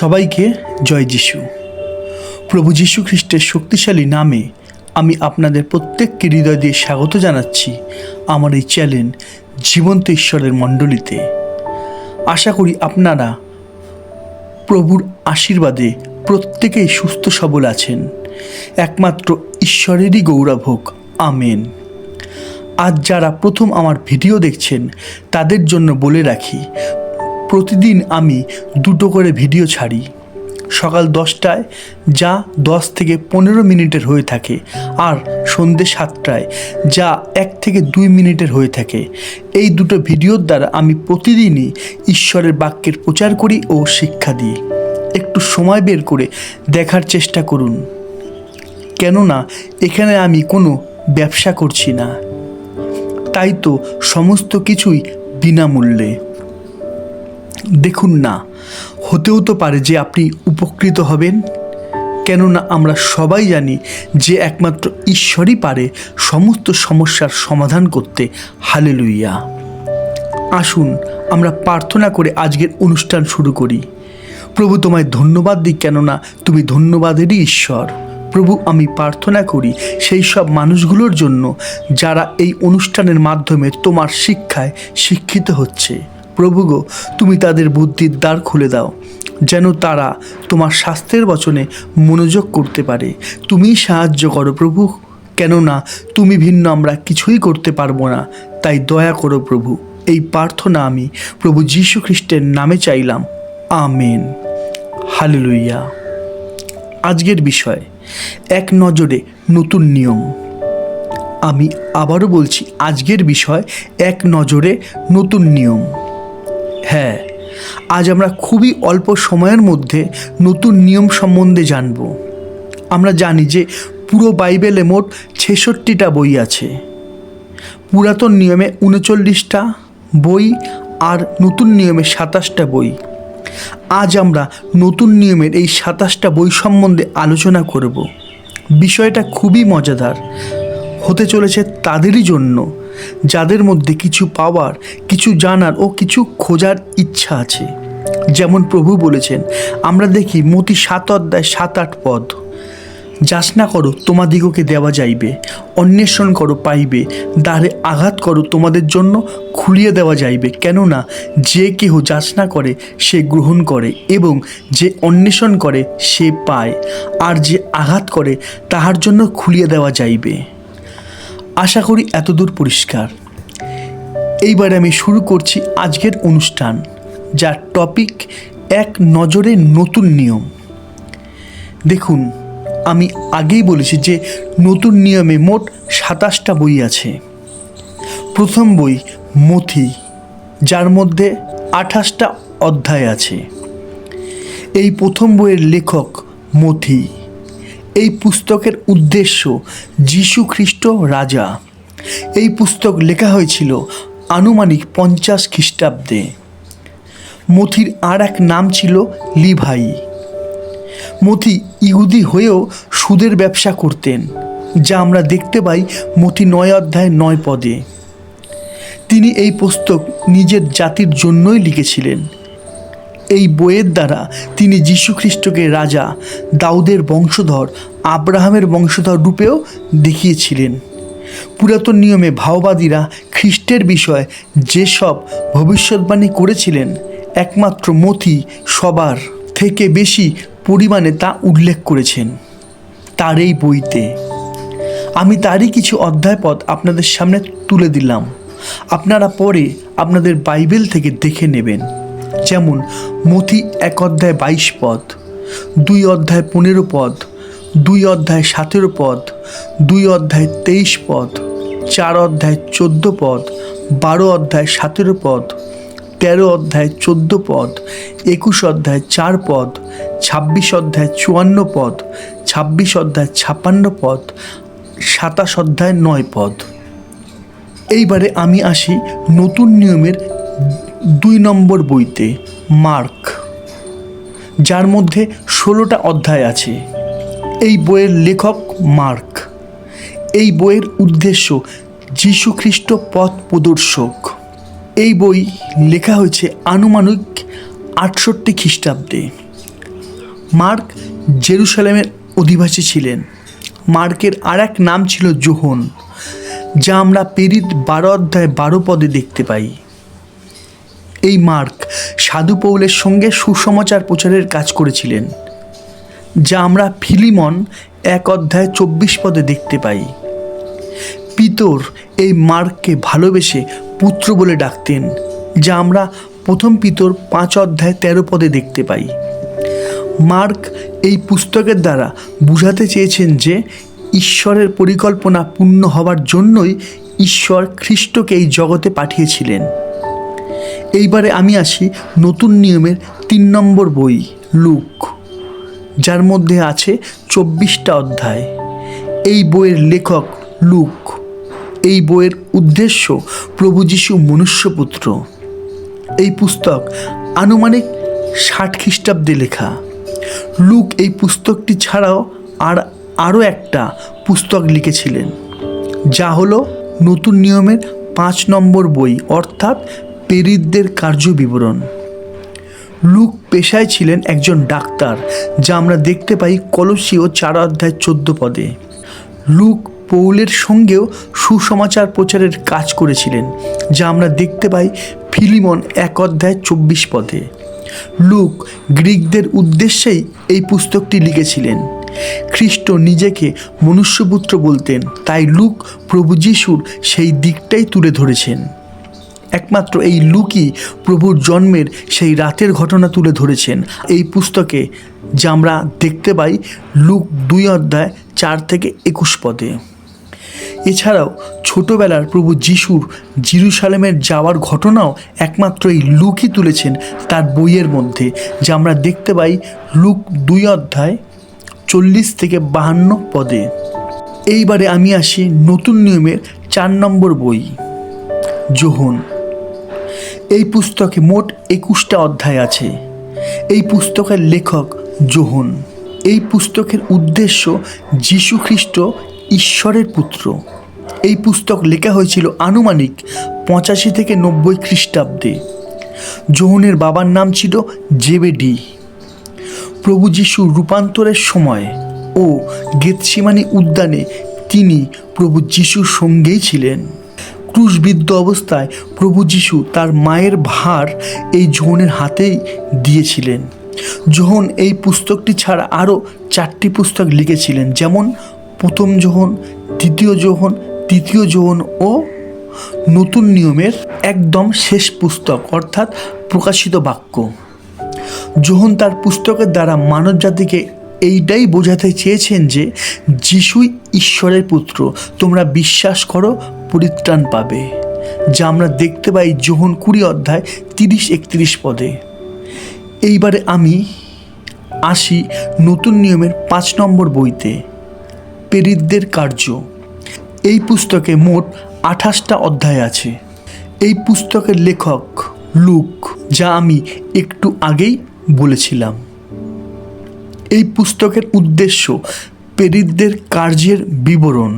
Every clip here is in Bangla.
সবাইকে জয় যিশু। প্রভু যীশু খ্রিস্টের শক্তিশালী নামে আমি আপনাদের প্রত্যেককে হৃদয় দিয়ে স্বাগত জানাচ্ছি আমার এই চ্যানেল জীবন্ত ঈশ্বরের মণ্ডলীতে। আশা করি আপনারা প্রভুর আশীর্বাদে প্রত্যেকেই সুস্থ সবল আছেন। একমাত্র ঈশ্বরেরই গৌরব হোক, আমেন। আজ যারা প্রথম আমার ভিডিও দেখছেন, তাদের জন্য বলে রাখি প্রতিদিন আমি দুটো করে ভিডিও ছাড়ি। সকাল দশটায় যা দশ থেকে পনেরো মিনিটের হয়ে থাকে আর সন্ধ্যে সাতটায় যা এক থেকে দুই মিনিটের হয়ে থাকে। এই দুটো ভিডিওর দ্বারা আমি প্রতিদিনই ঈশ্বরের বাক্যের প্রচার করি ও শিক্ষা দিই। একটু সময় বের করে দেখার চেষ্টা করুন। কেননা এখানে আমি কোনো ব্যবসা করছি না। তাই তো সমস্ত কিছুই বিনামূল্যে। দেখুন না, হতেও তো পারে যে আপনি উপকৃত হবেন। কেননা আমরা সবাই জানি যে একমাত্র ঈশ্বরই পারে সমস্ত সমস্যার সমাধান করতে। হালে হালেলুইয়া আসুন, আমরা প্রার্থনা করে আজকের অনুষ্ঠান শুরু করি। প্রভু তোমায় ধন্যবাদ দিই, কেননা তুমি ধন্যবাদেরই ঈশ্বর। প্রভু, আমি প্রার্থনা করি সেই সব মানুষগুলোর জন্য যারা এই অনুষ্ঠানের মাধ্যমে তোমার শিক্ষায় শিক্ষিত হচ্ছে। প্রভু গো, তুমি তাদের বুদ্ধির দ্বার খুলে দাও, যেন তারা তোমার শাস্ত্রের বচনে মনোযোগ করতে পারে। তুমিই সাহায্য করো প্রভু, কেননা তুমি ভিন্ন, আমরা কিছুই করতে পারব না। তাই দয়া করো প্রভু, এই প্রার্থনা আমি প্রভু যীশু খ্রিস্টের নামে চাইলাম। আমেন। হালেলুইয়া আজকের বিষয়, এক নজরে নতুন নিয়ম। আমি আবারও বলছি, আজকের বিষয়, এক নজরে নতুন নিয়ম। হ্যাঁ আজ আমরা খুবই অল্প সময়ের মধ্যে নতুন নিয়ম সম্বন্ধে জানব। আমরা জানি যে পুরো বাইবেলে মোট ছেষট্টিটা বই আছে। পুরাতন নিয়মে উনচল্লিশটা বই আর নতুন নিয়মে সাতাশটা বই। আজ আমরা নতুন নিয়মের এই সাতাশটা বই সম্বন্ধে আলোচনা করব। বিষয়টা খুবই মজাদার, হতে চলেছে তাদেরই জন্য। যাদের মধ্যে কিছু পাওয়ার, কিছু জানার ও কিছু খোঁজার ইচ্ছা আছে। যেমন প্রভু বলেছেন, আমরা দেখি মতি সাত অধ্যায় সাত আট পদ। যাচনা করো, তোমাদিগকে দেওয়া যাইবে, অন্বেষণ করো পাইবে, দ্বারে আঘাত করো তোমাদের জন্য, খুলিয়ে দেওয়া যাইবে। কেননা, যে কেহ যাচনা করে, সে গ্রহণ করে এবং যে অন্বেষণ করে, সে পায়। আর যে আঘাত করে, তাহার জন্য খুলিয়ে দেওয়া যাইবে। আশা করি এতদূর পরিষ্কার। এইবারে আমি শুরু করছি আজকের অনুষ্ঠান, যার টপিক এক নজরে নতুন নিয়ম। দেখুন, আমি আগেই বলেছি যে নতুন নিয়মে মোট সাতাশটা বই আছে। প্রথম বই মথি, যার মধ্যে আঠাশটা অধ্যায় আছে। এই প্রথম বইয়ের লেখক মথি। এই পুস্তকের উদ্দেশ্য যীশু খ্রিস্ট রাজা। এই পুস্তক লেখা হয়েছিল আনুমানিক পঞ্চাশ খ্রিস্টাব্দে। মথির আর এক নাম ছিল লিভাই। মথি ইহুদি হয়েও সুদের ব্যবসা করতেন, যা আমরা দেখতে পাই মথি নয় অধ্যায় নয় পদে। তিনি এই পুস্তক নিজের জাতির জন্যই লিখেছিলেন। এই বইয়ের দ্বারা তিনি যীশুখ্রিস্টকে রাজা, দাউদের বংশধর, আব্রাহামের বংশধর রূপেও দেখিয়েছিলেন। পুরাতন নিয়মে ভাওবাদীরা খ্রিস্টের বিষয়ে যেসব ভবিষ্যৎবাণী করেছিলেন, একমাত্র মথি সবার থেকে বেশি পরিমাণে তা উল্লেখ করেছেন। তার এই বইতে আমি তারই কিছু অধ্যায়পদ আপনাদের সামনে তুলে দিলাম। আপনারা পরে আপনাদের বাইবেল থেকে দেখে নেবেন। যেমন মথি এক অধ্যায় বাইশ পদ, দুই অধ্যায় পনেরো পদ, দুই অধ্যায় সতেরো পদ, দুই অধ্যায় তেইশ পদ, চার অধ্যায় চোদ্দ পদ, বারো অধ্যায় সতেরো পদ, তেরো অধ্যায় চোদ্দ পদ, একুশ অধ্যায় চার পদ, ছাব্বিশ অধ্যায় চুয়ান্ন পদ, ছাব্বিশ অধ্যায় ছাপ্পান্ন পদ, সাতাশ অধ্যায় নয় পদ। এইবারে আমি আসি নতুন নিয়মের দুই নম্বর বইতে, মার্ক, যার মধ্যে ষোলোটা অধ্যায় আছে। এই বইয়ের লেখক মার্ক। এই বইয়ের উদ্দেশ্য যীশুখ্রিস্ট পথ প্রদর্শক। এই বই লেখা হয়েছে আনুমানিক আটষট্টি খ্রিস্টাব্দে। মার্ক জেরুসালেমের অধিবাসী ছিলেন। মার্কের আর এক নাম ছিল জোহন, যা আমরা পেরিত বারো অধ্যায় বারো পদে দেখতে পাই। এই মার্ক সাধু পৌলের সঙ্গে সুসমাচার প্রচারের কাজ করেছিলেন, যা আমরা ফিলিমন এক অধ্যায় চব্বিশ পদে দেখতে পাই। পিতর এই মার্ককে ভালোবেসে পুত্র বলে ডাকতেন, যা আমরা প্রথম পিতর পাঁচ অধ্যায় তেরো পদে দেখতে পাই। মার্ক এই পুস্তকের দ্বারা বুঝাতে চেয়েছেন যে, ঈশ্বরের পরিকল্পনা পূর্ণ হবার জন্যই ঈশ্বর খ্রিস্টকে এই জগতে পাঠিয়েছিলেন। এইবারে আমি আসি নতুন নিয়মের তিন নম্বর বই, লুক, যার মধ্যে আছে চব্বিশটা অধ্যায়। এই বইয়ের লেখক লুক। এই বইয়ের উদ্দেশ্য প্রভু যিশু মনুষ্যপুত্র। এই পুস্তক আনুমানিক ষাট খ্রিস্টাব্দে লেখা। লুক এই পুস্তকটি ছাড়াও আর আরও একটা পুস্তক লিখেছিলেন, যা হলো নতুন নিয়মের পাঁচ নম্বর বই, অর্থাৎ পেরিতদের কার্য বিবরণ। লুক পেশায় ছিলেন একজন ডাক্তার, যা আমরা দেখতে পাই কলসীয় চার অধ্যায় চোদ্দ পদে। লুক পৌলের সঙ্গেও সুসমাচার প্রচারের কাজ করেছিলেন, যা আমরা দেখতে পাই ফিলিমন এক অধ্যায় চব্বিশ পদে। লুক গ্রিকদের উদ্দেশ্যেই এই পুস্তকটি লিখেছিলেন। খ্রিস্ট নিজেকে মনুষ্যপুত্র বলতেন, তাই লুক প্রভু যিশুর সেই দিকটাই তুলে ধরেছেন। একমাত্র এই লুকই প্রভুর জন্মের সেই রাতের ঘটনা তুলে ধরেছেন। এই পুস্তকে যা আমরা দেখতে পাই লুক দুই অধ্যায় চার থেকে একুশ পদে। এছাড়াও ছোটবেলার প্রভু যিশুর জিরুসালেমের যাওয়ার ঘটনাও একমাত্র এই লুকই তুলেছেন তার বইয়ের মধ্যে, যা আমরা দেখতে পাই লুক দুই অধ্যায় চল্লিশ থেকে বাহান্ন পদে। এইবারে আমি আসি নতুন নিয়মের চার নম্বর বই যোহন এই পুস্তকে মোট একুশটা অধ্যায় আছে। এই পুস্তকের লেখক যোহন এই পুস্তকের উদ্দেশ্য যীশু খ্রিস্ট ঈশ্বরের পুত্র। এই পুস্তক লেখা হয়েছিল আনুমানিক পঁচাশি থেকে নব্বই খ্রিস্টাব্দে। যোহনের বাবার নাম ছিল জেবেডি। প্রভু যিশুর রূপান্তরের সময় ও গেতসিমানি উদ্যানে তিনি প্রভু যিশুর সঙ্গেই ছিলেন। ক্রুশবিদ্ধ অবস্থায় প্রভু যিশু তার মায়ের ভার এই জোহনের হাতেই দিয়েছিলেন। জোহন এই পুস্তকটি ছাড়া আরও চারটি পুস্তক লিখেছিলেন, যেমন প্রথম যোহন দ্বিতীয় যোহন তৃতীয় যোহন ও নতুন নিয়মের একদম শেষ পুস্তক, অর্থাৎ প্রকাশিত বাক্য। যোহন তার পুস্তকের দ্বারা মানব জাতিকে এইটাই বোঝাতে চেয়েছেন যে, যিশুই ঈশ্বরের পুত্র, তোমরা বিশ্বাস করো পরিত্রাণ পাবে, যা আমরা দেখতে পাই যোহন কুড়ি অধ্যায় তিরিশ একত্রিশ পদে। এইবারে আমি আসি নতুন নিয়মের পাঁচ নম্বর বইতে, পেরিতদের কার্য। এই পুস্তকে মোট আঠাশটা অধ্যায় আছে। এই পুস্তকের লেখক লুক, যা আমি একটু আগেই বলেছিলাম। এই পুস্তকের উদ্দেশ্য পেরিতদের কার্যের বিবরণ।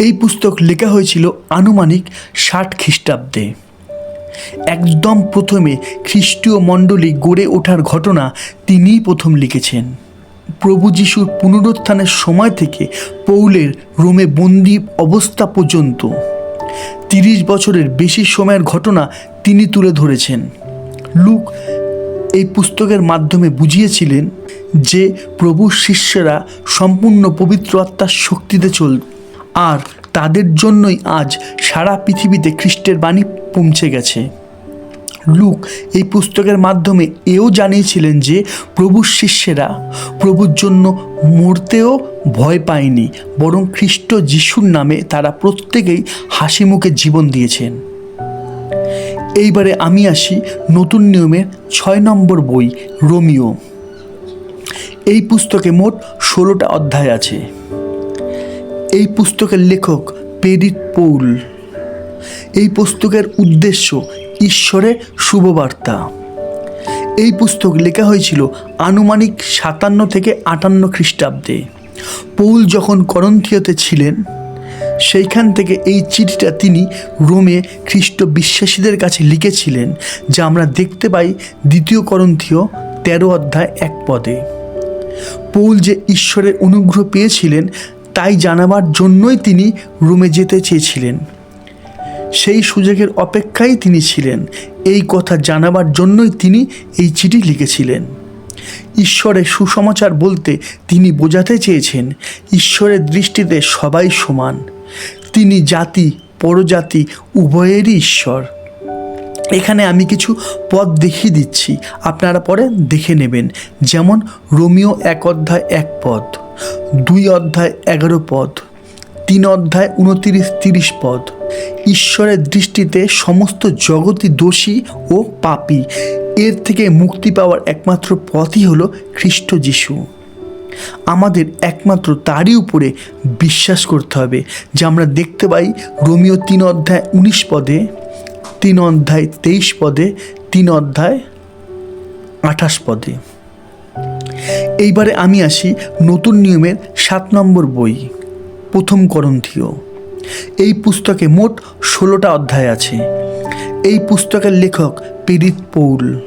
এই পুস্তক লেখা হয়েছিল আনুমানিক ষাট খ্রিস্টাব্দে। একদম প্রথমে খ্রিস্টীয় মণ্ডলী গড়ে ওঠার ঘটনা তিনিই প্রথম লিখেছেন। প্রভু যিশুর পুনরুত্থানের সময় থেকে পৌলের রোমে বন্দি অবস্থা পর্যন্ত। তিরিশ বছরের বেশি সময়ের ঘটনা তিনি তুলে ধরেছেন। লুক, এই পুস্তকের মাধ্যমে বুঝিয়েছিলেন যে প্রভুর শিষ্যরা সম্পূর্ণ পবিত্র আত্মার শক্তিতে চল আর তাদের জন্যই আজ সারা পৃথিবীতে খ্রিস্টের বাণী পৌঁছে গেছে। লুক, এই পুস্তকের মাধ্যমে এও জানিয়েছিলেন যে প্রভুর শিষ্যেরা প্রভুর জন্য মরতেও ভয় পায়নি, বরং খ্রিস্ট যিশুর নামে তারা প্রত্যেকেই হাসি মুখে জীবন দিয়েছেন। এইবারে আমি আসি নতুন নিয়মের ছয় নম্বর বই, রোমিও। এই পুস্তকে মোট ষোলোটা অধ্যায় আছে। এই পুস্তকের লেখক পেরিত পৌল। এই পুস্তকের উদ্দেশ্য ঈশ্বরের শুভবার্তা। এই পুস্তক লেখা হয়েছিল আনুমানিক সাতান্ন থেকে আটান্ন খ্রিস্টাব্দে। পৌল যখন করন্থিয়তে ছিলেন, সেইখান থেকে এই চিঠিটা তিনি রোমে খ্রিস্ট বিশ্বাসীদের কাছে লিখেছিলেন, যা আমরা দেখতে পাই দ্বিতীয় করন্থীয় তেরো অধ্যায় এক পদে। পৌল যে ঈশ্বরের অনুগ্রহ পেয়েছিলেন তাই জানাবার জন্যই তিনি রুমে যেতে চেয়েছিলেন। সেই সুযোগের অপেক্ষায় তিনি ছিলেন। এই কথা জানাবার জন্যই তিনি এই চিঠি লিখেছিলেন। ঈশ্বরের সুসমাচার বলতে তিনি বোঝাতে চেয়েছেন, ঈশ্বরের দৃষ্টিতে সবাই সমান। তিনি জাতি, পরজাতি, উভয়েরই ঈশ্বর। এখানে আমি কিছু পদ দেখিয়ে দিচ্ছি। আপনারা পরে দেখে নেবেন। যেমন রোমিও এক অধ্যায় এক পদ। দুই অধ্যায় এগারো পদ, তিন অধ্যায় উনতিরিশ তিরিশ পদ। ঈশ্বরের দৃষ্টিতে সমস্ত জগতই দোষী ও পাপী। এর থেকে মুক্তি পাওয়ার একমাত্র পথই হলো খ্রিস্ট যিশু। আমাদের একমাত্র তারই উপরে বিশ্বাস করতে হবে, যা আমরা দেখতে পাই রোমিও তিন অধ্যায় উনিশ পদে, তিন অধ্যায় তেইশ পদে, তিন অধ্যায় আঠাশ পদে। এইবারে আমি আসি নতুন নিয়মের সাত নম্বর বই, প্রথম করন্থীয়। এই পুস্তকে মোট ষোলোটা অধ্যায় আছে। এই পুস্তকের লেখক পীড়িত পৌল।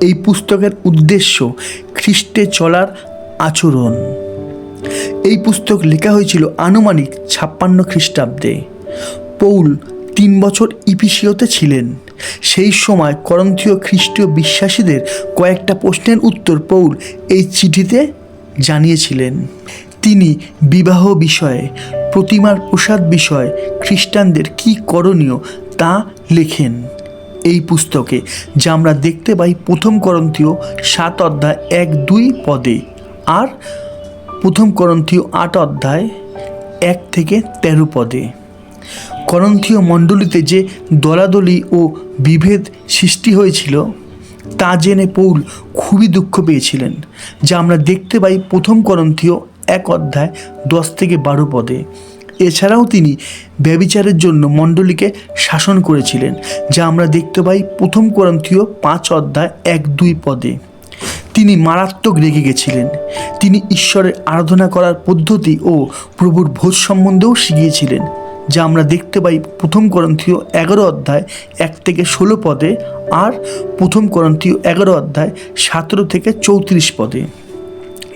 এই পুস্তকের উদ্দেশ্য খ্রিস্টে চলার আচরণ। এই পুস্তক লেখা হয়েছিল আনুমানিক ছাপ্পান্ন খ্রিস্টাব্দে। পৌল তিন বছর ইপিসিওতে ছিলেন। সেই সময় করন্থীয় খ্রিস্টীয় বিশ্বাসীদের কয়েকটা প্রশ্নের উত্তর পৌল এই চিঠিতে জানিয়েছিলেন। তিনি বিবাহ বিষয়ে, প্রতিমার প্রসাদ বিষয়ে খ্রিস্টানদের কি করণীয় তা লেখেন। এই পুস্তকে, যা আমরা দেখতে পাই প্রথম করন্থীয় সাত অধ্যায় এক দুই পদে আর প্রথম করন্থীয় আট অধ্যায় এক থেকে তেরো পদে। করন্থীয় মণ্ডলীতে যে দলাদলি ও বিভেদ সৃষ্টি হয়েছিল, তা জেনে পৌল খুবই দুঃখ পেয়েছিলেন, যা আমরা দেখতে পাই প্রথম করন্থীয় এক অধ্যায় দশ থেকে বারো পদে। এছাড়াও তিনি ব্যবিচারের জন্য মণ্ডলীকে শাসন করেছিলেন, যা আমরা দেখতে পাই প্রথম করন্থীয় পাঁচ অধ্যায় এক দুই পদে। তিনি মারাত্মক রেগে গেছিলেন। তিনি ঈশ্বরের আরাধনা করার পদ্ধতি ও প্রভুর ভোজ সম্বন্ধেও শিখিয়েছিলেন। যা আমরা দেখতে পাই প্রথম করন্থীয় এগারো অধ্যায় এক থেকে ষোলো পদে আর প্রথম করন্থীয় এগারো অধ্যায় সতেরো থেকে চৌত্রিশ পদে।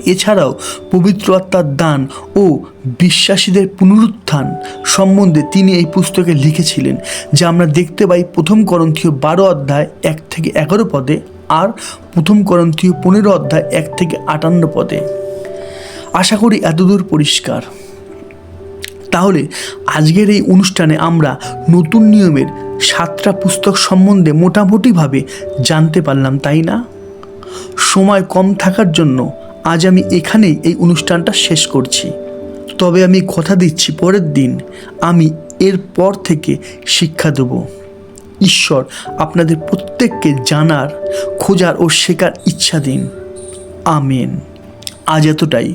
এছাড়াও পবিত্র আত্মার দান ও বিশ্বাসীদের পুনরুত্থান সম্বন্ধে তিনি এই পুস্তকে লিখেছিলেন, যা আমরা দেখতে পাই প্রথম করন্থীয় বারো অধ্যায় এক থেকে এগারো পদে আর প্রথম করন্থীয় পনেরো অধ্যায় এক থেকে আটান্ন পদে। আশা করি এতদূর পরিষ্কার। তাহলে আজকের এই অনুষ্ঠানে আমরা নতুন নিয়মের সাতটা পুস্তক সম্বন্ধে মোটামুটিভাবে জানতে পারলাম, তাই না? সময় কম থাকার জন্য আজ আমি এখানেই এই অনুষ্ঠানটা শেষ করছি। তবে আমি কথা দিচ্ছি, পরের দিন আমি এর পর থেকে শিক্ষা দেব। ঈশ্বর আপনাদের প্রত্যেককে জানার, খোঁজার ও শেখার ইচ্ছা দিন। আমেন। আজ এতটাই।